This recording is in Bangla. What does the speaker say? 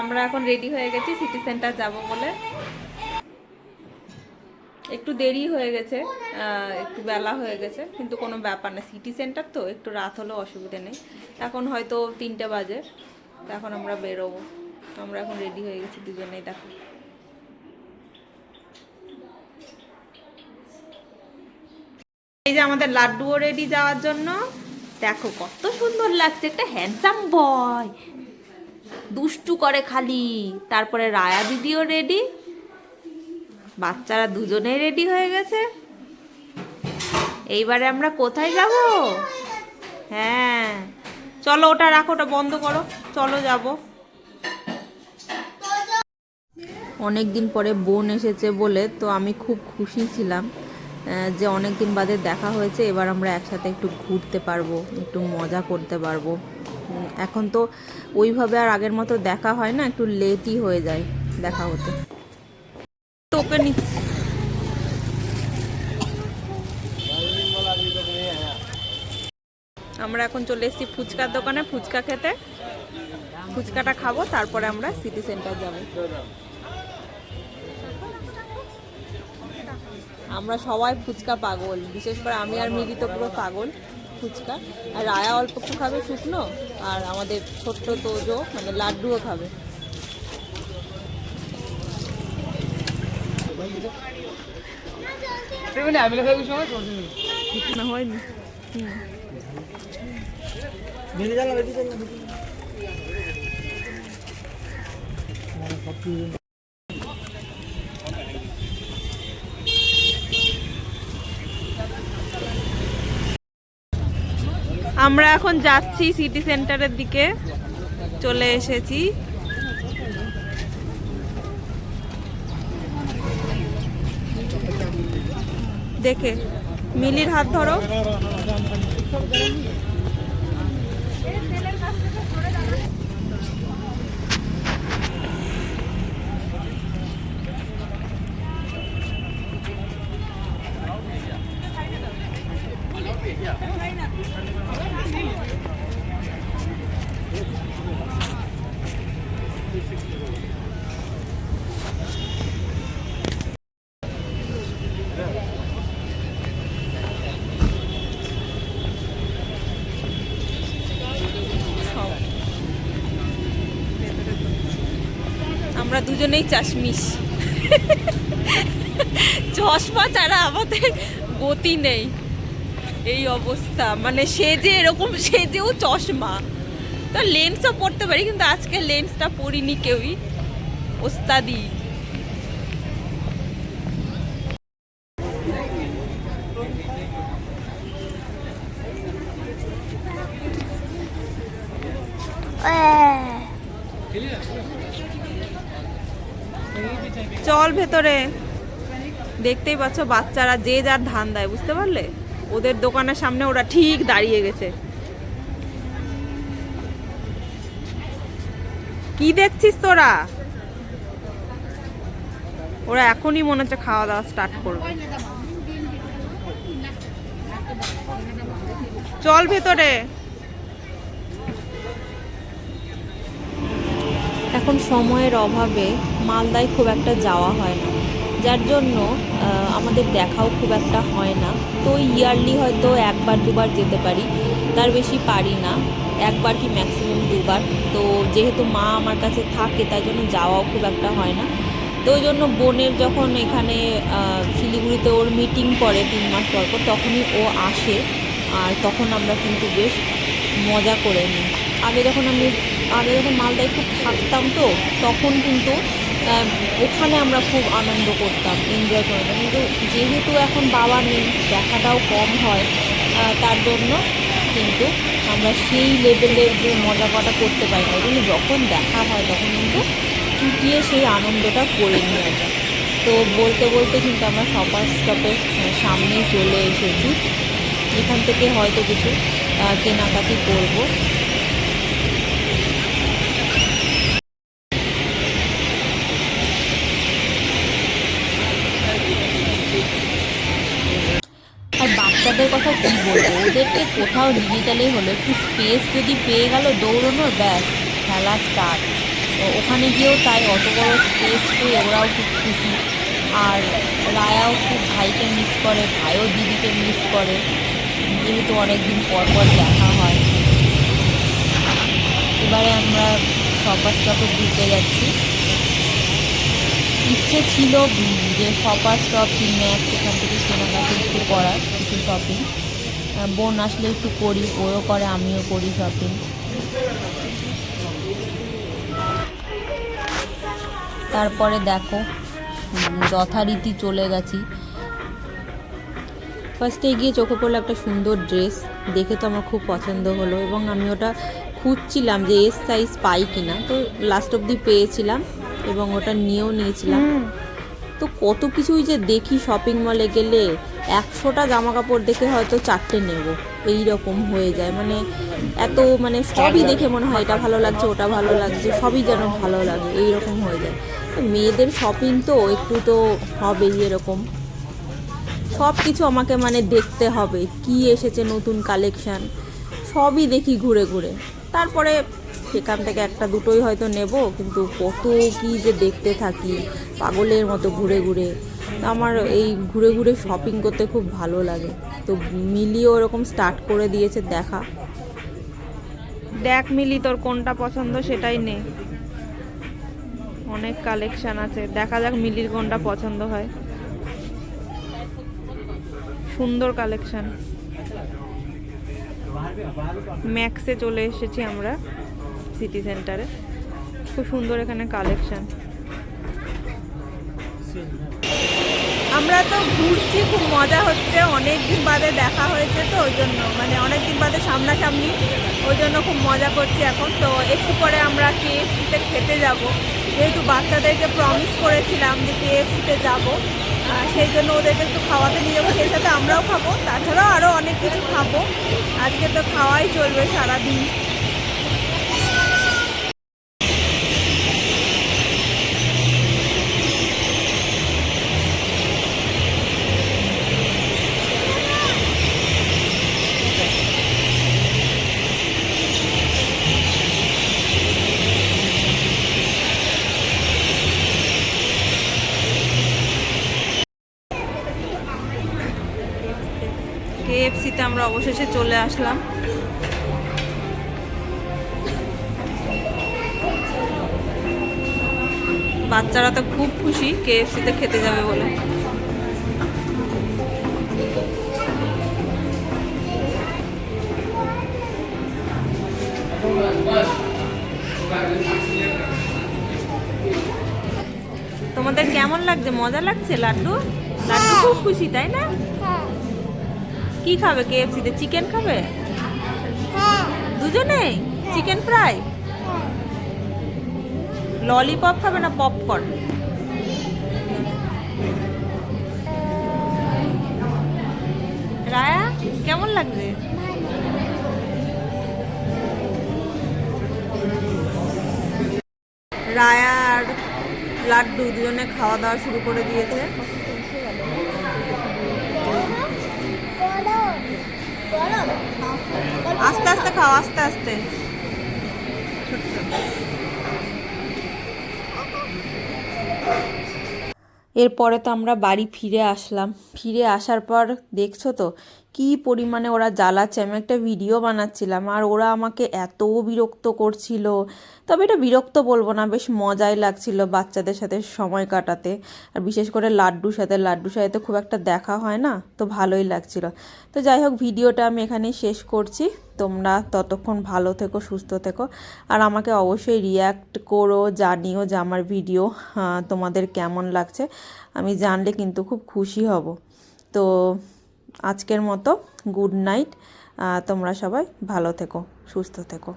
আমরা এখন রেডি হয়ে গেছি সিটি সেন্টার যাব বলে। একটু দেরি হয়ে গেছে একটু বেলা হয়ে গেছে, কিন্তু কোনো ব্যাপার না। সিটি সেন্টার তো, একটু রাত হলেও অসুবিধা নেই। এখন হয়তো তিনটে বাজে এখন আমরা বেরোবো। আমরা এখন রেডি হয়ে গেছি দুজনেই, দেখো। এই যে আমাদের লাড্ডুও রেডি যাওয়ার জন্য, দেখো কত সুন্দর লাগছে, একটা হ্যান্ডসাম বয় দুষ্টু করে খালি। তারপরে রায়া দিদিও রেডি বাচ্চারা দুজনেই রেডি হয়ে গেছে। এইবারে আমরা কোথায় যাব? হ্যাঁ। চলো ওটা রাখো, ওটা বন্ধ করো। চলো যাব। অনেক দিন পরে বোন এসেছে বলে, তো আমি খুব খুশি ছিলাম যে অনেক দিন বাদে দেখা হয়েছে। এবার আমরা একসাথে একটু ঘুরতে পারব, একটু মজা করতে পারব। এখন তো ওইভাবে আর আগের মতো দেখা হয় না, একটু লেটই হয়ে যায় দেখা হতে। তোকে নিচ্ছি আমরা এখন চলে এসেছি ফুচকার দোকানে, ফুচকা খেতে। ফুচকাটা খাব, তারপরে আমরা সিটি সেন্টার যাব। আমরা সবাই ফুচকা পাগল, বিশেষ করে আমি আর মিলি তো পুরো পাগল। ফুচকা। আর রায়া অল্প একটু খাবে শুকনো আর আমাদের ছোট্ট তোজো মানে লাড্ডুও খাবে। না হয়নি। হুম আমরা এখন যাচ্ছি সিটি সেন্টারের দিকে চলে এসেছি দেখে মিলির হাত ধরো সব। আমরা দুজনেই চাশমিশ। চশমা ছাড়া আমাদের গতি নেই। এই অবস্থা। মানে সেজে এরকম সেজেও চশমা। তো লেন্সও পড়তে পারি, কিন্তু আজকে লেন্সটা পরিনি কেউই। ওস্তাদি। চল ভেতরে। দেখতেই পাচ্ছ বাচ্চারা যে যার ধান দেয় বুঝতে পারলে? ওদের দোকানের সামনে ওরা ঠিক দাঁড়িয়ে গেছে। কি দেখছিস তোরা? ওরা এখনই মনে হচ্ছে খাওয়া দাওয়া স্টার্ট করবে। চল ভেতরে। এখন সময়ের অভাবে মালদায় খুব একটা যাওয়া হয় না। যার জন্য আমাদের দেখাও খুব একটা হয় না। তো ইয়ারলি হয়তো একবার, দুবার যেতে পারি। তার বেশি পারি না। একবার কি ম্যাক্সিমাম দুবার। তো যেহেতু মা আমার কাছে থাকে, তাই জন্য যাওয়াও খুব একটা হয় না। তো ওই জন্য বোনের যখন এখানে শিলিগুড়িতে ওর মিটিং পড়ে তিন মাস পর পর, তখনই ও আসে। আর তখন আমরা কিন্তু বেশ মজা করে নিই। আগে যখন আমি, আগে যখন মালদায় খুব থাকতাম তো, তখন কিন্তু ওখানে আমরা খুব আনন্দ করতাম এনজয় করতাম। কিন্তু যেহেতু এখন বাবা নেই, দেখাটাও কম হয় তার জন্য কিন্তু আমরা সেই লেভেলের যে মজা কটা করতে পারি না। কিন্তু যখন দেখা হয়, তখন কিন্তু চুটিয়ে সেই আনন্দটা করে নিয়ে যায় তো বলতে বলতে কিন্তু আমরা সপার স্টপের সামনেই চলে এসেছি। এখান থেকে হয়তো কিছু কেনাকাটি করব। কি বলব? ওদেরকে কোথাও নিয়ে গেলেই হলো একটু স্পেস যদি পেয়ে গেল দৌড়ানোর, ব্যাস, খেলা স্টার্ট তো ওখানে গিয়েও তাই অত বড় স্পেস পেয়ে ওরাও খুব খুশি। আর রায়াও খুব ভাইকে মিস করে, ভাইও দিদিকে মিস করে। যেহেতু অনেক দিন পর পর দেখা হয়। এবারে আমরা শপার স্টপে ঘুরতে যাচ্ছি। ইচ্ছে ছিল যে শপার স্টপ ম্যাচ এখান থেকে কেনাকাটা একটু শপিং বোন আসলে একটু করি ওও করে, আমিও করি শপিং তারপরে দেখো যথারীতি চলে গেছি। ফার্স্টে গিয়ে চোখে পড়ল একটা সুন্দর ড্রেস দেখে তো আমার খুব পছন্দ হলো এবং আমি ওটা খুঁজছিলাম যে এস সাইজ পাই কিনা। তো লাস্ট অবধি পেয়েছিলাম এবং ওটা নিয়েও নিয়েছিলাম। তো কত কিছুই যে দেখি শপিং মলে গেলে। একশোটা জামা কাপড় দেখে হয়তো চারটে নেব। এই রকম হয়ে যায়। মানে এত মানে সবই দেখে মনে হয়, এটা ভালো লাগছে, ওটা ভালো লাগছে, সবই যেন ভালো লাগে এই রকম হয়ে যায়। তো মেয়েদের শপিং তো একটু তো হবেই এরকম। সব কিছু আমাকে মানে দেখতে হবে, কি এসেছে নতুন কালেকশান সবই দেখি ঘুরে ঘুরে। তারপরে সেখান থেকে একটা দুটোই হয়তো নেব, কিন্তু কত কি যে দেখতে থাকি, পাগলের মতো ঘুরে ঘুরে। আমার এই ঘুরে ঘুরে শপিং করতে খুব ভালো লাগে। তো মিলিও ওরকম স্টার্ট করে দিয়েছে, দেখা। দেখ মিলি, তোর কোনটা পছন্দ সেটাই নে। অনেক কালেকশন আছে। দেখা যাক মিলির কোনটা পছন্দ হয়। সুন্দর কালেকশন ম্যাক্সে চলে এসেছি আমরা। সিটি সেন্টারে। খুব সুন্দর এখানে কালেকশন। আমরা তো ঘুরছি, খুব মজা হচ্ছে। অনেক দিন বাদে দেখা হয়েছে তো, ওই জন্য। মানে অনেক দিন বাদে সামনাসামনি, ওই জন্য খুব মজা করছি এখন। তো একটু পরে আমরা কেএফসিতে খেতে যাব। যেহেতু বাচ্চাদেরকে প্রমিস করেছিলাম যে কেএফসিতে যাব সেই জন্য ওদেরকে একটু খাওয়াতে নিয়ে যাব। সেই সাথে আমরাও খাব, তাছাড়াও আরও অনেক কিছু খাব। আজকে তো খাওয়াই চলবে সারাদিন। অবশেষে চলে আসলাম। বাচ্চারা তো খুব খুশি, কেএফসিতে খেতে যাবে বলে। তোমাদের কেমন লাগছে? মজা লাগছে? লাড্ডু? লাড্ডু খুব খুশি, তাই না? কি খাবে? কেএফসিতে চিকেন খাবে? দুজনেই চিকেন ফ্রাই ললিপপ খাবে না পপকর্ন রায়া কেমন লাগবে? রায়া আর লাড্ডু দুজনে খাওয়া দাওয়া শুরু করে দিয়েছে। আস্তে আস্তে খাও, আস্তে আস্তে। এরপরে তো আমরা বাড়ি ফিরে আসলাম। ফিরে আসার পর দেখছ তো কি পরিমাণে ওরা জ্বালাচ্ছে? আমি একটা ভিডিও বানাচ্ছিলাম আর ওরা আমাকে এত বিরক্ত করছিল। তবে এটা বিরক্ত বলব না, বেশ মজাই লাগছিল বাচ্চাদের সাথে সময় কাটাতে। আর বিশেষ করে লাড্ডুর সাথে। লাড্ডুর সাথে তো খুব একটা দেখা হয় না, তো ভালোই লাগছিল। তো যাই হোক ভিডিওটা আমি এখানেই শেষ করছি। তোমরা ততক্ষণ ভালো থেকো, সুস্থ থেকো। আর আমাকে অবশ্যই রিয়্যাক্ট করো, জানিও যে আমার ভিডিও তোমাদের কেমন লাগছে। আমি জানলে কিন্তু খুব খুশি হব। তো আজকের মতো গুড নাইট। তোমরা সবাই ভালো থেকো সুস্থ থেকো।